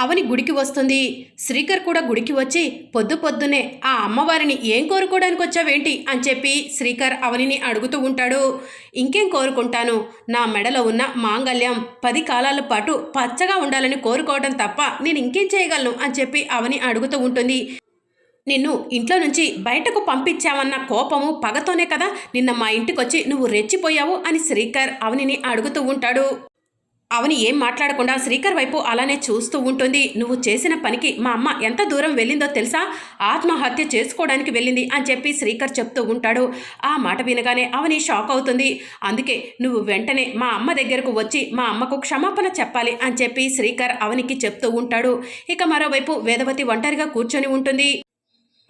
అవని గుడికి వస్తుంది. శ్రీకర్ కూడా గుడికి వచ్చి పొద్దు పొద్దునే ఆ అమ్మవారిని ఏం కోరుకోవడానికి వచ్చావేంటి? అని చెప్పి శ్రీకర్ అవనిని అడుగుతూ ఉంటాడు. ఇంకేం కోరుకుంటాను? నా మెడలో ఉన్న మాంగల్యం పది కాలాల పాటు పచ్చగా ఉండాలని కోరుకోవడం తప్ప నేను ఇంకేం చేయగలను? అని చెప్పి అవని అడుగుతూ ఉంటుంది. నిన్ను ఇంట్లో నుంచి బయటకు పంపించావన్న కోపము పగతోనే కదా నిన్న మా ఇంటికొచ్చి నువ్వు రెచ్చిపోయావు అని శ్రీకర్ అవనిని అడుగుతూ ఉంటాడు. అవని ఏం మాట్లాడకుండా శ్రీకర్ వైపు అలానే చూస్తూ ఉంటుంది. నువ్వు చేసిన పనికి మా అమ్మ ఎంత దూరం వెళ్ళిందో తెలుసా? ఆత్మహత్య చేసుకోవడానికి వెళ్ళింది అని చెప్పి శ్రీకర్ చెప్తూ ఉంటాడు. ఆ మాట వినగానే అవని షాక్ అవుతుంది. అందుకే నువ్వు వెంటనే మా అమ్మ దగ్గరకు వచ్చి మా అమ్మకు క్షమాపణ చెప్పాలి అని చెప్పి శ్రీకర్ అవనికి చెప్తూ ఉంటాడు. ఇక మరోవైపు వేదవతి ఒంటరిగా కూర్చొని ఉంటుంది.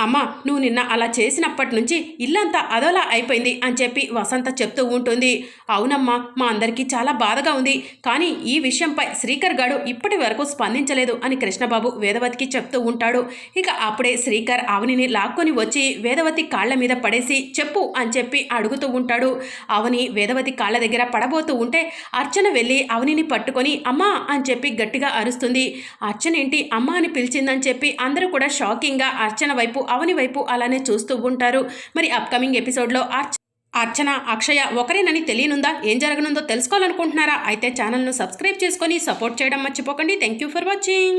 అమ్మ నువ్వు నిన్న అలా చేసినప్పటి నుంచి ఇల్లంతా అదోలా అయిపోయింది అని చెప్పి వసంత చెప్తూ ఉంటుంది. అవునమ్మా మా అందరికీ చాలా బాధగా ఉంది. కానీ ఈ విషయంపై శ్రీకర్ గాడు ఇప్పటి వరకు స్పందించలేదు అని కృష్ణబాబు వేదవతికి చెప్తూ ఉంటాడు. ఇక అప్పుడే శ్రీకర్ అవనిని లాక్కొని వచ్చి వేదవతి కాళ్ళ మీద పడేసి చెప్పు అని చెప్పి అడుగుతూ ఉంటాడు. అవని వేదవతి కాళ్ళ దగ్గర పడబోతూ ఉంటే అర్చన వెళ్ళి అవనిని పట్టుకొని అమ్మా అని చెప్పి గట్టిగా అరుస్తుంది. అర్చన ఏంటి అమ్మ అని పిలిచిందని చెప్పి అందరూ కూడా షాకింగ్గా అర్చన వైపు అవని వైపు అలానే చూస్తూ ఉంటారు. మరి అప్కమింగ్ ఎపిసోడ్లో అర్చ అర్చన అక్షయ ఒకరేనని తెలియనుందా? ఏం జరగనుందో తెలుసుకోవాలనుకుంటున్నారా? అయితే ఛానల్ను సబ్స్క్రైబ్ చేసుకొని సపోర్ట్ చేయడం మర్చిపోకండి. Thank you for watching